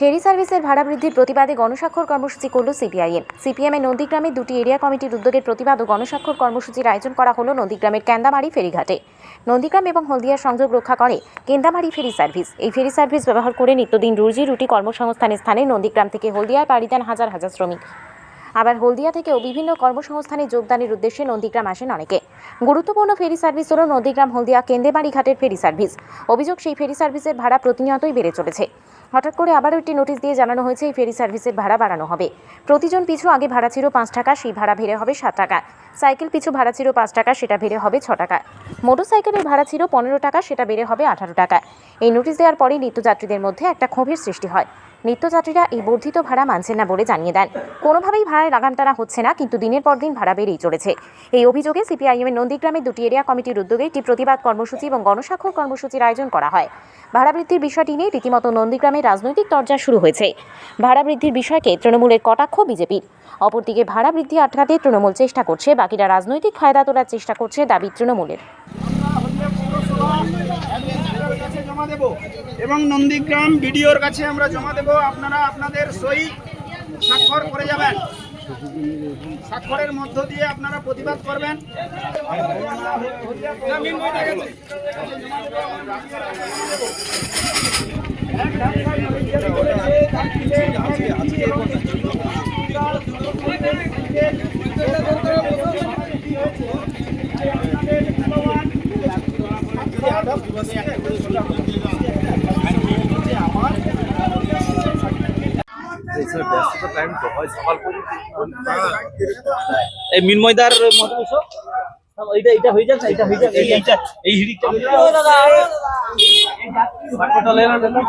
ফেরি সার্ভিসের ভাড়া বৃদ্ধির প্রতিবাদে গণস্বাক্ষর কর্মসূচি করল সিপিআইএম। সিপিএমের নন্দীগ্রামে দুটি এরিয়া কমিটির উদ্যোগের প্রতিবাদ ও গণস্বাক্ষর কর্মসূচির আয়োজন করা হলো নন্দীগ্রামের কেন্দামারি ফেরিঘাটে। নন্দীগ্রাম এবং হলদিয়ার সংযোগ রক্ষা করে কেন্দামারি ফেরি সার্ভিস। এই ফেরি সার্ভিস ব্যবহার করে নিত্যদিন রুজি রুটি কর্মসংস্থানের স্থানে নন্দীগ্রাম থেকে হলদিয়ায় পাড়ি দেন হাজার হাজার শ্রমিক। আবার হলদিয়া থেকেও বিভিন্ন কর্মসংস্থানে যোগদানের উদ্দেশ্যে নন্দীগ্রাম আসেন অনেকে। গুরুত্বপূর্ণ ফেরি সার্ভিস হল নন্দীগ্রাম হলদিয়া কেন্দেবাড়ি ঘাটের ফেরি সার্ভিস। অভিযোগ, সেই ফেরি সার্ভিসের ভাড়া প্রতিনিয়তই বেড়ে চলেছে। হঠাৎ করে আবারও একটি নোটিশ দিয়ে জানানো হয়েছে, এই ফেরি সার্ভিসের ভাড়া বাড়ানো হবে। প্রতিজন পিছু আগে ভাড়া ছিল পাঁচ টাকা, সেই ভাড়া বেড়ে হবে সাত টাকা। সাইকেল পিছু ভাড়া ছিল পাঁচ টাকা, সেটা বেড়ে হবে ছ টাকা। মোটরসাইকেলের ভাড়া ছিল পনেরো টাকা, সেটা বেড়ে হবে আঠারো টাকা। এই নোটিশ দেওয়ার পরেই নিত্যযাত্রীদের মধ্যে একটা ক্ষোভের সৃষ্টি হয়। নিত্যযাত্রীরা এই বর্ধিত ভাড়া মানছেন না বলে জানিয়ে দেন। কোনোভাবেই ভাড়ায় লাগাম টানা হচ্ছে না, কিন্তু দিনের পর দিন ভাড়া বেড়েই চলেছে। এই অভিযোগে সিপিআইএমের নন্দীগ্রামের দুটি এরিয়া কমিটির উদ্যোগে একটি প্রতিবাদ কর্মসূচি এবং গণস্বাক্ষর কর্মসূচির আয়োজন করা হয়। ভাড়া বৃদ্ধির বিষয়টি নিয়ে রীতিমতো নন্দীগ্রামে রাজনৈতিক তরজা শুরু হয়েছে। ভাড়া বৃদ্ধির বিষয়কে তৃণমূলের কটাক্ষ বিজেপির। অপরদিকে ভাড়া বৃদ্ধি আটকাতে তৃণমূল চেষ্টা করছে, বাকিরা রাজনৈতিক ফায়দা তোলার চেষ্টা করছে দাবি তৃণমূলের। জমা দেব। এবং নন্দীগ্রাম বিডিওর কাছে আমরা জমা দেব। আপনারা আপনাদের সই স্বাক্ষর করে যাবেন। স্বাক্ষরের মধ্য দিয়ে আপনারা প্রতিবাদ করবেন। এই মিনময়দার মধ্যে এইটা এটা হয়ে যাচ্ছে এটা হয়ে যাচ্ছে এইটা এই হিড়িটা বাকিটা লেনা লেনা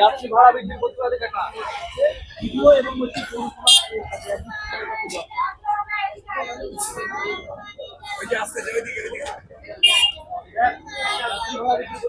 যাত্রী ভাড়া বৃদ্ধি করতে হবে কাকা এবং যাত্রী ভাড়া বৃদ্ধির প্রতিবাদে একটা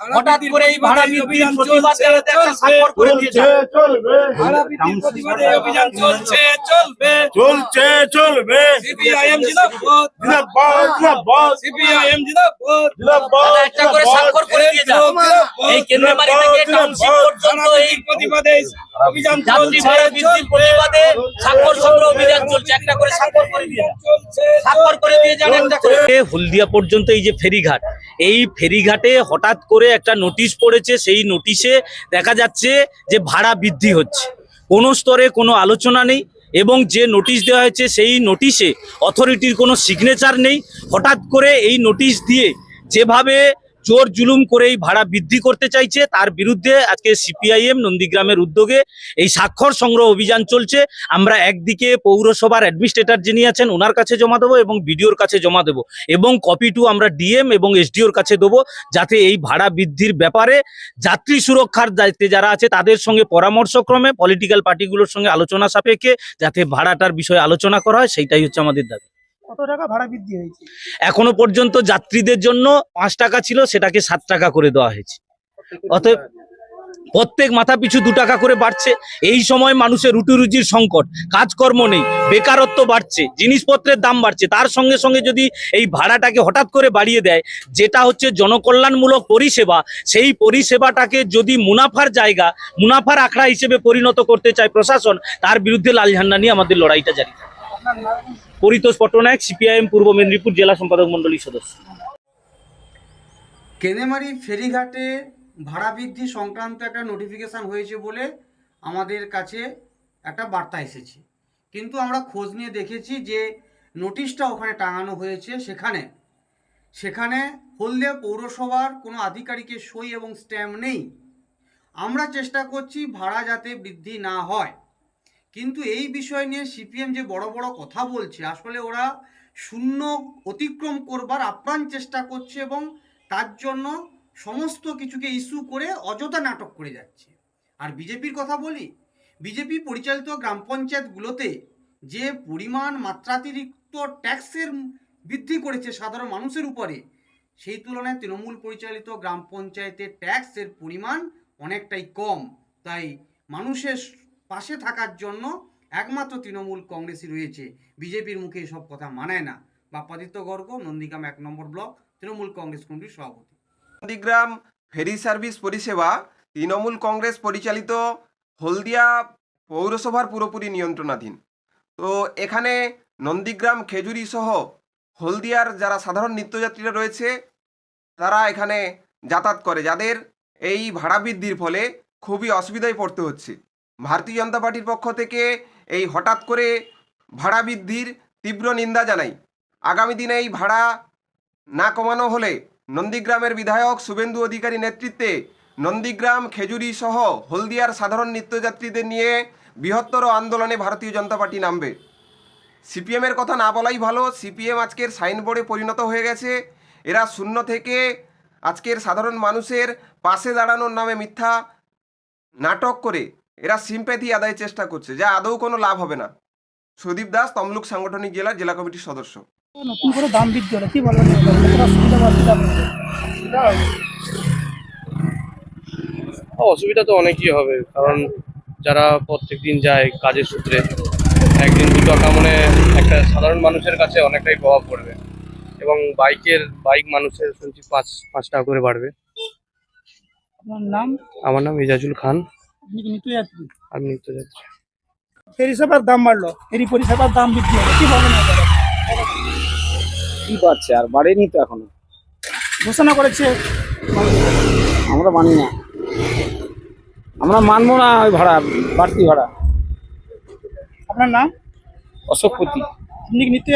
হঠাৎ করে এই ভাড়া বৃদ্ধির প্রতিবাদে একটা স্বাক্ষর করে দিয়েছে। ভাড়া বৃদ্ধির প্রতিবাদে অভিযান চলছে চলবে। চলছে চলবে। সিপিআইএম জিন্দাবাদ। জিন্দাবাদ জিন্দাবাদ। সিপিআইএম জিন্দাবাদ। জিন্দাবাদ একটা করে স্বাক্ষর করে দিয়ে যাও এই কেন্দ্রবাড়ি থেকে টাউনশিপ পর্যন্ত এই প্রতিবাদে অভিযান যাত্রী ভাড়া বৃদ্ধির প্রতিবাদে স্বাক্ষর সংগ্রহ অভিযান চলছে। একটা করে স্বাক্ষর করে দিয়ে যাও স্বাক্ষর করে দিয়ে যান একটা করে। হলদিয়া পর্যন্ত এই যে ফেরিঘাট এই ফেরিঘাটে হঠাৎ করে একটা নোটিশ পড়েছে, সেই নোটিশে দেখা যাচ্ছে যে ভাড়া বৃদ্ধি হচ্ছে। কোনো স্তরে কোনো আলোচনা নেই এবং যে নোটিশ দেওয়া হয়েছে সেই নোটিশে অথরিটির কোনো সিগনেচার নেই। হঠাৎ করে এই নোটিশ দিয়ে যেভাবে জোর জুলুম করে এই ভাড়া বৃদ্ধি করতে চাইছে। তার বিরুদ্ধে আজকে সিপিআইএম নন্দীগ্রামের উদ্যোগে এই স্বাক্ষর সংগ্রহ অভিযান চলছে। আমরা একদিকে পৌরসভার অ্যাডমিনিস্ট্রেটর যিনি আছেন, ওনার কাছে জমা দেবো এবং বিডিওর কাছে জমা দেবো। এবং কপি টু আমরা ডিএম এবং এসডিওর কাছে দেবো যাতে এই ভাড়া বৃদ্ধির ব্যাপারে যাত্রী সুরক্ষার দায়িত্বে যারা আছে, তাদের সঙ্গে পরামর্শক্রমে পলিটিক্যাল পার্টিগুলোর সঙ্গে আলোচনা সাপেক্ষে যাতে ভাড়াটার বিষয়ে আলোচনা করা হয়, সেইটাই হচ্ছে আমাদের দাবি। কত টাকা ভাড়া বৃদ্ধি হয়েছে? এখনও পর্যন্ত যাত্রীদের জন্য পাঁচ টাকা ছিল সেটাকে সাত টাকা করে দেওয়া হয়েছে। অতএব প্রত্যেক মাথা পিছু দু টাকা করে বাড়ছে। এই সময় মানুষের রুটি রুজির সংকট কাজকর্ম নেই বেকারত্ব বাড়ছে জিনিসপত্রের দাম বাড়ছে। তার সঙ্গে সঙ্গে যদি এই ভাড়াটাকে হঠাৎ করে বাড়িয়ে দেয় যেটা হচ্ছে জনকল্যাণমূলক পরিষেবা সেই পরিষেবাটাকে যদি মুনাফার জায়গা মুনাফার আখড়া হিসেবে পরিণত করতে চায় প্রশাসন তার বিরুদ্ধে লাল ঝান্ডা নিয়ে আমাদের লড়াইটা জারি থাকে পরিতোষ পট্টনায়ক, সিপিআইএম পূর্ব মেদিনীপুর জেলা সম্পাদক মন্ডলীর সদস্য। কেনেমারি ফেরিঘাটে ভাড়া বৃদ্ধি সংক্রান্ত একটা নোটিফিকেশান হয়েছে বলে আমাদের কাছে একটা বার্তা এসেছে। কিন্তু আমরা খোঁজ নিয়ে দেখেছি যে নোটিশটা ওখানে টাঙানো হয়েছে সেখানে। সেখানে হলদিয়া পৌরসভার কোনো আধিকারিকের সই এবং স্ট্যাম্প নেই। আমরা চেষ্টা করছি ভাড়া যাতে বৃদ্ধি না হয়। কিন্তু এই বিষয় নিয়ে সিপিএম যে বড় বড় কথা বলছে, আসলে ওরা শূন্য অতিক্রম করবার আপ্রাণ চেষ্টা করছে এবং তার জন্য সমস্ত কিছুকে ইস্যু করে অযথা নাটক করে যাচ্ছে। আর বিজেপির কথা বলি, বিজেপি পরিচালিত গ্রাম পঞ্চায়েতগুলোতে যে পরিমাণ মাত্রাতিরিক্ত ট্যাক্সের বৃদ্ধি করেছে সাধারণ মানুষের উপরে, সেই তুলনায় তৃণমূল পরিচালিত গ্রাম পঞ্চায়েতের ট্যাক্সের পরিমাণ অনেকটাই কম। তাই মানুষের পাশে থাকার জন্য একমাত্র তৃণমূল কংগ্রেসই রয়েছে। বিজেপির মুখে এসব কথা মানায় না। বাপ্পাদিত্য গর্গ, নন্দীগ্রাম এক নম্বর ব্লক, তৃণমূল কংগ্রেস কমিটির সভাপতি। নন্দীগ্রাম ফেরি সার্ভিস পরিষেবা, তৃণমূল কংগ্রেস পরিচালিত হলদিয়া পৌরসভার পুরোপুরি নিয়ন্ত্রণাধীন। তো এখানে নন্দীগ্রাম খেজুরি সহ হলদিয়ার যারা সাধারণ নিত্যযাত্রীরা রয়েছে, তারা এখানে যাতায়াত করে। যাদের এই ভাড়া বৃদ্ধির ফলে খুবই অসুবিধায় পড়তে হচ্ছে। ভারতীয় জনতা পার্টির পক্ষ থেকে এই হঠাৎ করে ভাড়া বৃদ্ধির তীব্র নিন্দা জানাই। আগামী দিনে এই ভাড়া না কমানো হলে নন্দীগ্রামের বিধায়ক শুভেন্দু অধিকারী নেতৃত্বে নন্দীগ্রাম, খেজুরি সহ হলদিয়ার সাধারণ নিত্যযাত্রীদের নিয়ে বৃহত্তর আন্দোলনে ভারতীয় জনতা পার্টি নামবে। সিপিএমের কথা না বলাই ভালো, সিপিএম আজকের সাইনবোর্ডে পরিণত হয়ে গেছে। এরা শূন্য থেকে আজকের সাধারণ মানুষের পাশে দাঁড়ানোর নামে মিথ্যা নাটক করে এরা সিম্প্যাথি আদায়ের চেষ্টা করছে যা আদৌ কোনো লাভ হবে না। সুদীপ দাস তমলুক সাংগঠনিক জেলা জেলা কমিটির সদস্য। নতুন করে দাম বৃদ্ধি হলো কি বলবেন অসুবিধা? তো অনেকই হবে কারণ যারা প্রত্যেক দিন যায় কাজের সূত্রে একদিন দু টাকা মানে একটা সাধারণ মানুষের কাছে অনেকটাই প্রভাব পড়বে এবং বাইকের বাইক মানুষের শুনছি পাঁচ পাঁচ টাকা করে বাড়বে। আপনার নাম? আমার নাম ইজাজুল খান। আপনি কি নিত্যযাত্রী আমি নিত্যযাত্রী ফেরি দাম বাড়লো ফেরি পরিষেবার দাম বৃদ্ধি কি বলবেন কি পাচ্ছে আর বাড়েনি তো এখনও। ঘোষণা করেছে। আমরা মানি না। আমরা মানবো না ওই ভাড়া বাড়তি ভাড়া। আপনার নাম? অশোকপতি আপনি কি নিত্য